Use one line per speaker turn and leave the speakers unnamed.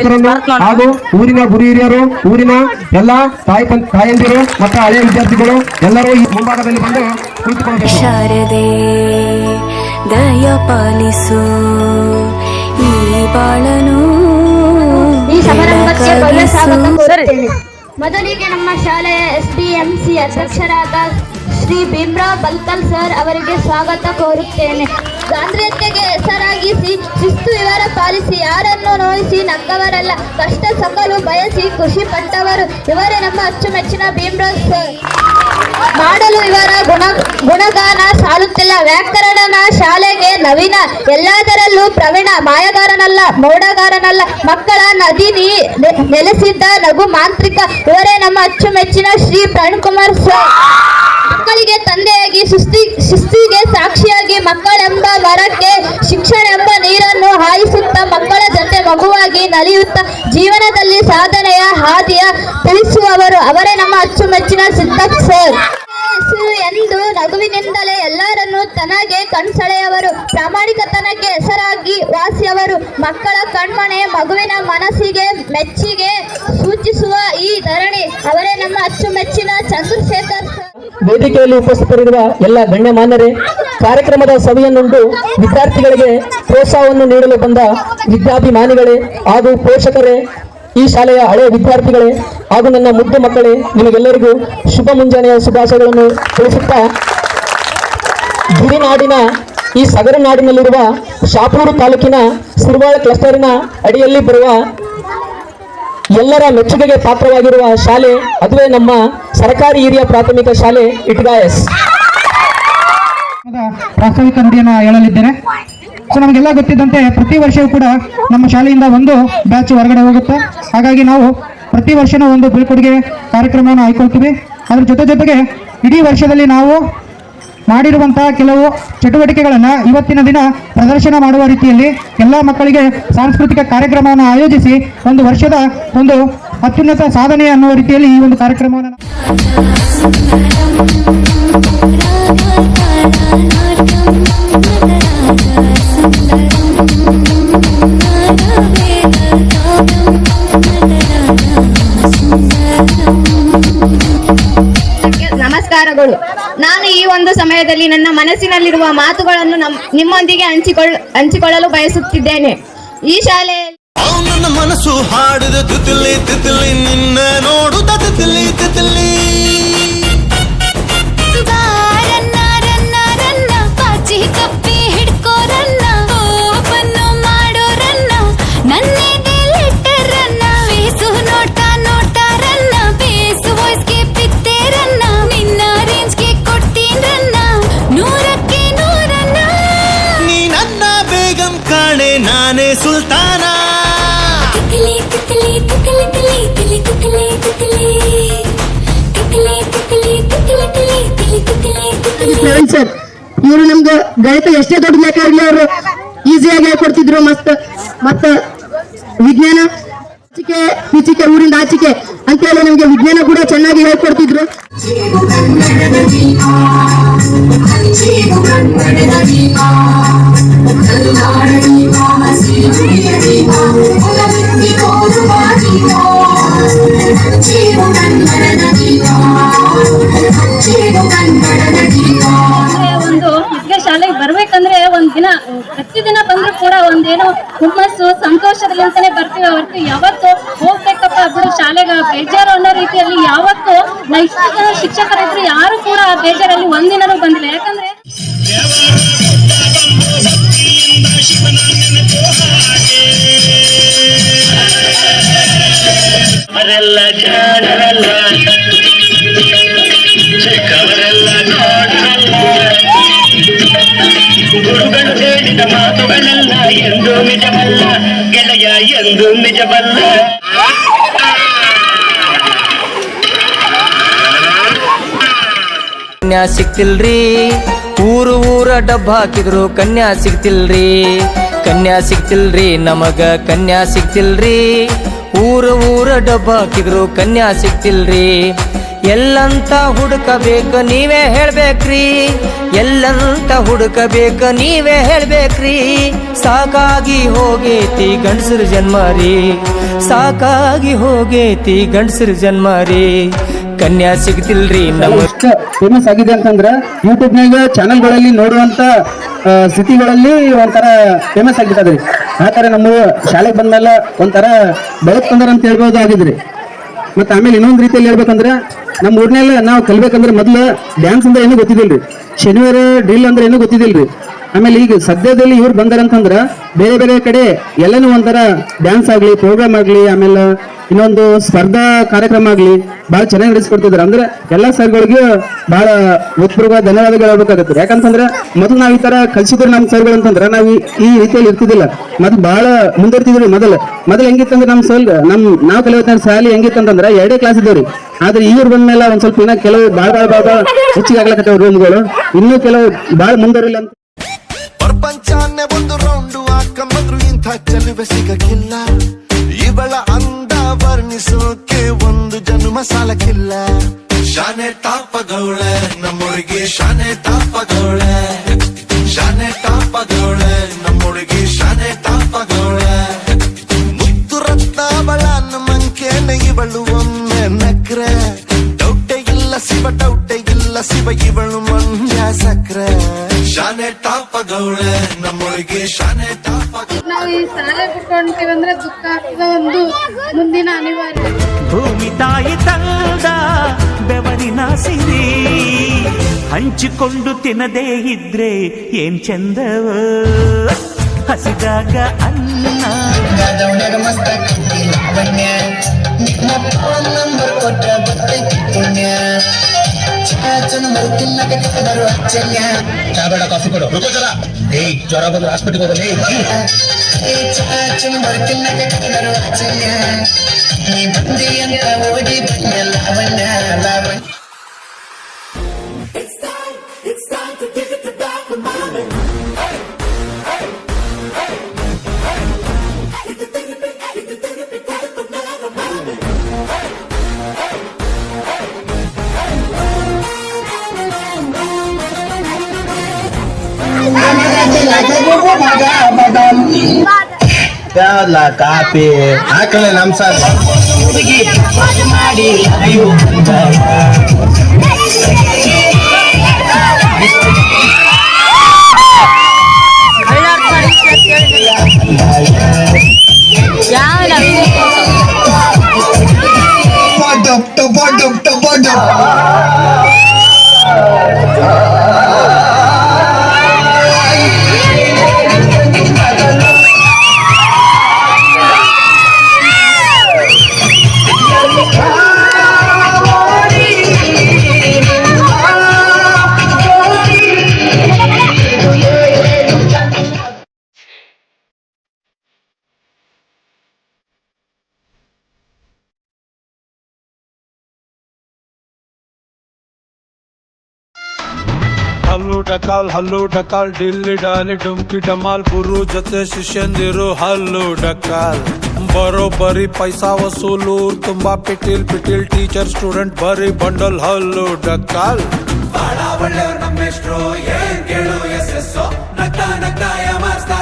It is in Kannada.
ಶಿಕ್ಷಕರನ್ನು ಹಾಗೂ ಊರಿನ ಗುರು ಹಿರಿಯರು ಊರಿನ ಎಲ್ಲ ತಾಯಿ ತಾಯಂದಿರು ಮತ್ತು ಹಳೆಯ ವಿದ್ಯಾರ್ಥಿಗಳು ಎಲ್ಲರೂ ಈ ಮುಂಭಾಗದಲ್ಲಿ ಬಂದು ಕುಳಿತುಕೊಳ್ಳಬೇಕು.
ಶಾರದೆ ದಯ ಪಾಲಿಸು ಈ ಬಾಳನು
ಈ ಸಮಾರಂಭಕ್ಕೆ ಭವ್ಯ ಸ್ವಾಗತ ಕೋರುತ್ತೇನೆ. ಮೊದಲಿಗೆ ನಮ್ಮ ಶಾಲೆಯ ಎಸ್ ಡಿ ಎಂ ಸಿ ಅಧ್ಯಕ್ಷರಾದ ಶ್ರೀ ಭೀಮ್ರಾವ್ ಬಲ್ಕಲ್ ಸರ್ ಅವರಿಗೆ ಸ್ವಾಗತ ಕೋರುತ್ತೇನೆ. ಗಾಂಧೀಯತೆಗೆ ಹೆಸರಾಗಿಸಿ ಶಿಸ್ತು ವಿವರ ಪಾಲಿಸಿ. ಯಾರನ್ನು ನೋಯಿಸಿ ನಕ್ಕವರಲ್ಲ, ಕಷ್ಟ ಸಕಲು ಬಯಸಿ ಖುಷಿ ಪಟ್ಟವರು ಇವರೇ ನಮ್ಮ ಅಚ್ಚುಮೆಚ್ಚಿನ ಭೀಮರಾವ್ ಸರ್ ಮಾಡಲು ಇವರ ಗುಣ, ಗುಣಗಾನ ಸಾಲುತ್ತಿಲ್ಲ. ವ್ಯಾಕರಣನ ಶಾಲೆಗೆ ನವೀನ, ಎಲ್ಲದರಲ್ಲೂ ಪ್ರವೀಣ, ಮಾಯಗಾರನಲ್ಲ, ಮೌಡಗಾರನಲ್ಲ, ಮಕ್ಕಳ ನದಿ ನೀ ನೆಲೆಸಿದ್ದ ನಗು ಮಾಂತ್ರಿಕ ಇವರೇ ನಮ್ಮ ಅಚ್ಚುಮೆಚ್ಚಿನ ಶ್ರೀ ಪ್ರಣ್ಕುಮಾರ್ ಸರ್ ಮಕ್ಕಳಿಗೆ ತಂದೆಯಾಗಿ, ಶಿಸ್ತಿ, ಶಿಸ್ತಿಗೆ ಸಾಕ್ಷಿಯಾಗಿ ಮಕ್ಕಳೆಂಬ ಮರಕ್ಕೆ ಶಿಕ್ಷಣ ಎಂಬ ನೀರನ್ನು ಹಾಯಿಸುತ್ತಾ ಮಕ್ಕಳ ಜೊತೆ ಮಗುವಾಗಿ ನಲಿಯುತ್ತ ಜೀವನದಲ್ಲಿ ಸಾಧನೆಯ ಹಾದಿಯ ತಿಳಿಸುವವರು ಅವರೇ ನಮ್ಮ ಅಚ್ಚುಮೆಚ್ಚಿನ ಸಿದ್ದಪ್ಪ ಸರ್. ಎಂದು ಎಲ್ಲರನ್ನು ತನಗೆ ಕಣ್ಸೆಳೆಯವರು, ಪ್ರಾಮಾಣಿಕತನಕ್ಕೆ ಹೆಸರಾಗಿ ವಾಸಿಯವರು, ಮಕ್ಕಳ ಕಣ್ಮಣೆ ಮಗುವಿನ ಮನಸ್ಸಿಗೆ ಮೆಚ್ಚಿಗೆ ಸೂಚಿಸುವ ಈ ಧರಣಿ. ಅವರೇ ನಮ್ಮ ಅಚ್ಚುಮೆಚ್ಚಿನ ಚಂದ್ರಶೇಖರ್
ವೇದಿಕೆಯಲ್ಲಿ ಉಪಸ್ಥಿತರಿರುವ ಎಲ್ಲ ಗಣ್ಯಮಾನ್ಯರೇ, ಕಾರ್ಯಕ್ರಮದ ಸವಿಯನ್ನುಂಡು ವಿದ್ಯಾರ್ಥಿಗಳಿಗೆ ಪ್ರೋತ್ಸಾಹವನ್ನು ನೀಡಲು ಬಂದ ವಿದ್ಯಾಭಿಮಾನಿಗಳೇ ಹಾಗೂ ಪೋಷಕರೇ, ಈ ಶಾಲೆಯ ಹಳೆಯ ವಿದ್ಯಾರ್ಥಿಗಳೇ ಹಾಗೂ ನನ್ನ ಮುದ್ದು ಮಕ್ಕಳೇ, ನಿಮಗೆಲ್ಲರಿಗೂ ಶುಭ ಮುಂಜಾನೆಯ ಶುಭಾಶಯಗಳನ್ನು ತಿಳಿಸುತ್ತಾ ಗಿರಿನಾಡಿನ ಈ ಸಗರ ನಾಡಿನಲ್ಲಿರುವ ಶಾಪೂರು ತಾಲೂಕಿನ ಸಿರುವಾಳ ಕ್ಲಸ್ಟರ್ನ ಅಡಿಯಲ್ಲಿ ಬರುವ ಎಲ್ಲರ ಮೆಚ್ಚುಗೆಗೆ ಪಾತ್ರವಾಗಿರುವ ಶಾಲೆ, ಅದುವೇ ನಮ್ಮ ಸರ್ಕಾರಿ ಹಿರಿಯ ಪ್ರಾಥಮಿಕ ಶಾಲೆ ಇಟ್ಗಾಯಸ್
ಪ್ರಾಸ್ತಾವಿಕ ನುಡಿಯನ್ನು ಹೇಳಲಿದ್ದೇನೆ. ಸೊ ನಮಗೆಲ್ಲ ಗೊತ್ತಿದ್ದಂತೆ ಪ್ರತಿ ವರ್ಷವೂ ಕೂಡ ನಮ್ಮ ಶಾಲೆಯಿಂದ ಒಂದು ಬ್ಯಾಚ್ ಹೊರಗಡೆ ಹೋಗುತ್ತೆ. ಹಾಗಾಗಿ ನಾವು ಪ್ರತಿ ವರ್ಷನೂ ಒಂದು ಬೀಳ್ಕೊಡುಗೆ ಕಾರ್ಯಕ್ರಮವನ್ನು ಆಯ್ಕೊಳ್ತೀವಿ ಅದ್ರ ಜೊತೆ ಜೊತೆಗೆ ಇಡೀ ವರ್ಷದಲ್ಲಿ ನಾವು ಮಾಡಿರುವಂತಹ ಕೆಲವು ಚಟುವಟಿಕೆಗಳನ್ನು ಇವತ್ತಿನ ದಿನ ಪ್ರದರ್ಶನ ಮಾಡುವ ರೀತಿಯಲ್ಲಿ ಎಲ್ಲ ಮಕ್ಕಳಿಗೆ ಸಾಂಸ್ಕೃತಿಕ ಕಾರ್ಯಕ್ರಮವನ್ನು ಆಯೋಜಿಸಿ ಒಂದು ವರ್ಷದ ಒಂದು ಅತ್ಯುನ್ನತ ಸಾಧನೆ ಅನ್ನುವ ರೀತಿಯಲ್ಲಿ ಈ ಒಂದು ಕಾರ್ಯಕ್ರಮವನ್ನು
ನಮಸ್ಕಾರಗಳು. ನಾನು ಈ ಒಂದು ಸಮಯದಲ್ಲಿ ನನ್ನ ಮನಸ್ಸಿನಲ್ಲಿರುವ ಮಾತುಗಳನ್ನು ನಮ್- ನಿಮ್ಮೊಂದಿಗೆ ಹಂಚಿಕೊಳ್ಳ, ಹಂಚಿಕೊಳ್ಳಲು ಬಯಸುತ್ತಿದ್ದೇನೆ. ಈ ಶಾಲೆಯಲ್ಲಿ
ಮನಸ್ಸು ಹಾಡಿದ ತಿತಿಲಿ ತಿತಿಲಿ ನಿನ್ನ ನೋಡುತ್ತ
ತಿಕ್ಲಿ ಸುಲ್ತಾನ
ಪ್ರವೀಣ್ ಸರ್ ಇವರು ನಮ್ಗೆ ಗಣಿತ ಎಷ್ಟೇ ದೊಡ್ಡ ಲೆಕ್ಕ ಇರ್ಲಿ ಅವರು ಈಸಿಯಾಗಿ ಹೇಳ್ಕೊಡ್ತಿದ್ರು ಮಸ್ತ್ ಮತ್ತ ವಿಜ್ಞಾನ ಆಚಿಕೆ ಈಚಿಕೆ ಊರಿಂದ ಆಚಿಕೆ ಅಂತ ಹೇಳಿ ನಮ್ಗೆ ವಿಜ್ಞಾನ ಕೂಡ ಚೆನ್ನಾಗಿ ಹೇಳ್ಕೊಡ್ತಿದ್ರು
ಒಂದು ವಿದ್ಯಾ ಶಾಲೆಗೆ ಬರ್ಬೇಕಂದ್ರೆ ಒಂದ್ ದಿನ, ಪ್ರತಿದಿನ ಬಂದ್ರು ಕೂಡ ಒಂದೇನೋ ಹುಮ್ಮಸ್ಸು ಸಂತೋಷದಲ್ಲಿಂತಾನೆ ಬರ್ತೀವಿ. ಹೊರತು ಯಾವತ್ತು ಹೋಗ್ಬೇಕಪ್ಪ ಬಿಡು ಶಾಲೆಗೆ ಬೇಜಾರು ಅನ್ನೋ ರೀತಿಯಲ್ಲಿ ಯಾವತ್ತು ನಾ ಇಷ್ಟು ಜನ ಶಿಕ್ಷಕರಿದ್ರು ಯಾರು ಕೂಡ ಆ ಬೇಜಾರಲ್ಲಿ ಒಂದಿನನೂ ಬಂದಿಲ್ಲ. ಯಾಕಂದ್ರೆ
ಅವರೆಲ್ಲ ಜಾಣರಲ್ಲ ಚಿಕ್ಕವರೆಲ್ಲ ನೋಡರಲ್ಲ. ಗುರುಗಳು ಹೇಳಿದ ಮಾತುಗಳೆಲ್ಲ ಎಂದು ನಿಜವಲ್ಲ, ಗೆಳೆಯ ಎಂದು ನಿಜವಲ್ಲ.
ಕನ್ಯಾ ಸಿಕ್ತಿಲ್ರಿ, ಊರು ಊರ ಡಬ್ಬ ಹಾಕಿದ್ರು ಕನ್ಯಾ ಸಿಕ್ತಿಲ್ರಿ. ಕನ್ಯಾ ಸಿಕ್ತಿಲ್ರಿ, ನಮಗ ಕನ್ಯಾ ಸಿಗ್ತಿಲ್ರಿ ಊರ ಊರ ಡಬ್ಬ ಹಾಕಿದ್ರು, ಕನ್ಯಾ ಸಿಕ್ತಿಲ್ರಿ. ಎಲ್ಲಂತ ಹುಡುಕಬೇಕು, ನೀವೇ ಹೇಳ್ಬೇಕ್ರಿ. ಎಲ್ಲಂತ ಹುಡುಕಬೇಕು, ನೀವೇ ಹೇಳ್ಬೇಕ್ರಿ. ಸಾಕಾಗಿ ಹೋಗೇತಿ ಗಂಡಸರ ಜನ್ಮ ರೀ. ಸಾಕಾಗಿ ಹೋಗೇತಿ ಗಂಡಸರ ಜನ್ಮ ರೀ. ಕನ್ಯಾ ಸಿಗ್ತಿಲ್ರಿ ನಮ್ಮ
ಫೇಮಸ್ ಆಗಿದೆ ಅಂತಂದ್ರೆ ಯೂಟ್ಯೂಬ್ನಾಗ ಚಾನೆಲ್ಗಳಲ್ಲಿ ನೋಡುವಂತ ಸಿಟಿಗಳಲ್ಲಿ ಒಂಥರ ಫೇಮಸ್ ಆಗಿಬಿಟ್ಟದ್ರಿ. ಆ ಥರ ನಮ್ಮ ಶಾಲೆಗೆ ಬಂದ್ಮೇಲೆ ಒಂಥರ ಬೆಳಕು ತಂದಾರ ಅಂತ ಹೇಳ್ಬೋದು ಆಗಿದ್ರಿ ಮತ್ತೆ ಆಮೇಲೆ ಇನ್ನೊಂದು ರೀತಿಯಲ್ಲಿ ಹೇಳ್ಬೇಕಂದ್ರೆ ನಮ್ಮ ಊರ್ನೆಲ್ಲ ನಾವು ಕಲ್ಬೇಕಂದ್ರೆ ಮೊದಲು ಡ್ಯಾನ್ಸ್ ಅಂದ್ರೆ ಏನೂ ಗೊತ್ತಿದ್ದಿಲ್ರಿ. ಶನಿವಾರ ಡ್ರಿಲ್ ಅಂದ್ರೆ ಏನೂ ಗೊತ್ತಿದ್ದಿಲ್ರಿ. ಆಮೇಲೆ ಈಗ ಸದ್ಯದಲ್ಲಿ ಇವ್ರು ಬಂದಾರಂತಂದ್ರ ಬೇರೆ ಬೇರೆ ಕಡೆ ಎಲ್ಲನೂ ಒಂಥರ ಡ್ಯಾನ್ಸ್ ಆಗಲಿ ಪ್ರೋಗ್ರಾಮ್ ಆಗಲಿ, ಆಮೇಲೆ ಇನ್ನೊಂದು ಸ್ಪರ್ಧಾ ಕಾರ್ಯಕ್ರಮ ಆಗಲಿ ಬಹಳ ಚೆನ್ನಾಗಿ ನಡೆಸ್ಕೊಡ್ತಿದ್ರು. ಅಂದ್ರೆ ಎಲ್ಲಾ ಸರ್ಗಳಿಗೂ ಬಹಳ ಉತ್ಪೂರ್ವ ಧನ್ಯವಾದಗಳು ಹೇಳ್ಬೇಕಾಗತ್ತೆ ಯಾಕಂತಂದ್ರೆ ಮೊದಲು ನಾವು ಈ ತರ ಕಲ್ಸಿದ್ರು ನಮ್ಮ ಸರ್ಗಳು ಅಂತಂದ್ರೆ ನಾವು ಈ- ರೀತಿಯಲ್ಲಿ ಇರ್ತಿದ್ದಿಲ್ಲ. ಮತ್ತು ಬಹಳ ಮುಂದುವರ್ತಿದ್ರಿ ಮೊದಲು. ಮೊದಲು ಹೆಂಗಿತ್ತಂದ್ರೆ ನಮ್ಮ ಸರ್ ನಮ್ಮ ನಾವು ಕಲಿಯೋತ್ತ ಶಾಲೆ ಹೆಂಗಿತ್ತಂತಂದ್ರೆ ಎರಡೇ ಕ್ಲಾಸ್ ಇದ್ದವ್ರಿ. ಆದ್ರೆ ಇವ್ರು ಬಂದ್ಮೇಲೆ ಒಂದ್ ಸ್ವಲ್ಪ ಇನ್ನ ಕೆಲವು ಬಾಳ ಬಾಳ ಬಾಳ ಹೆಚ್ಚಿಗೆ ಆಗ್ಲಕತ್ತಾವ ರೂಮ್ಗಳು ಇನ್ನೂ ಕೆಲವು ಬಾಳ ಮುಂದರಿಲ್ಲ ಅಂತ.
ಪ್ರಪಂಚಾನೆ ಒಂದು ರೌಂಡು ಹಾಕಂಬಂದ್ರು ಇಂಥ ಚೆಲುವೆ ಸಿಗಕ್ಕಿಲ್ಲ. ಇವಳ ಅಂದ ವರ್ಣಿಸೋಕೆ ಒಂದು ಜನ್ಮ ಸಾಲಕ್ಕಿಲ್ಲ. ಶಾನೆ ತಾಪಗೌಳೆ ನಮ್ಮೂರಿಗೆ ಶಾನೆ ತಾಪಗೌಳೆ. ಇವಳು ಮಂಜ ಸಕ್ರೆ. ಶಾನೆ ತಾಪಗೌಳೆ ನಮ್ಮೊಳಗೆ ಶಾನೆ ತಾಪ
ನಾವು ಈ ಸಾಲ ಬಿಟ್ಕೊಂತೀವಿ ಅಂದ್ರೆ ದುಃಖ ಆಗ್ತದ ಒಂದು ಮುಂದಿನ ಅನಿವಾರ್ಯ.
ಭೂಮಿ ತಾಯಿ ತಂದ ಬೆವರಿನ ಸಿರಿ. ಹಂಚಿಕೊಂಡು ತಿನ್ನದೇ ಇದ್ರೆ ಏನ್ ಚಂದವ? ಹಸಿದಾಗ ಅನ್ನ.
చాబేడ కాఫీ కూడా ఏయ్ జ్వర బంధు హాస్పిటల్ కూడా నీ బంది అంత ఓడి బంద లావణ్య ಹೋಗಲಿ ಕಾಪಿ ಹಾಕಲ್ಲ ನಮ್ ಸರ್
ಹಲ್ಲು ಡಕಾಲ್ ಹಲ್ಲು ಡಕಾಲ್, ಡಿಲ್ಲಿ ಡಾಲಿ ಡುಮ್ಕಿ ಡಮಾಲ್ ಗುರು ಜೊತೆ ಶಿಷ್ಯಂದಿರು ಹಲ್ಲು ಡಕಾಲ್. ಬರೋಬ್ಬರಿ ಪೈಸಾ ವಸೂಲು, ತುಂಬಾ ಪಿಟೀಲ್ ಪಿಟೀಲ್ ಟೀಚರ್, ಸ್ಟೂಡೆಂಟ್ ಬರೀ ಬಂಡಲ್ ಹಲ್ಲು ಡಕಾಲ್. ಬಹಳ ಒಳ್ಳೆಯವ್ರು ನಮ್ಮೆಷ್ಟ್ರು, ಏನ್ ಕೇಳು ಎಸ್ ಎಸ್ ನಗ್ತಾ ನಗ್ತಾ ಯಮಾಸ್ತಾ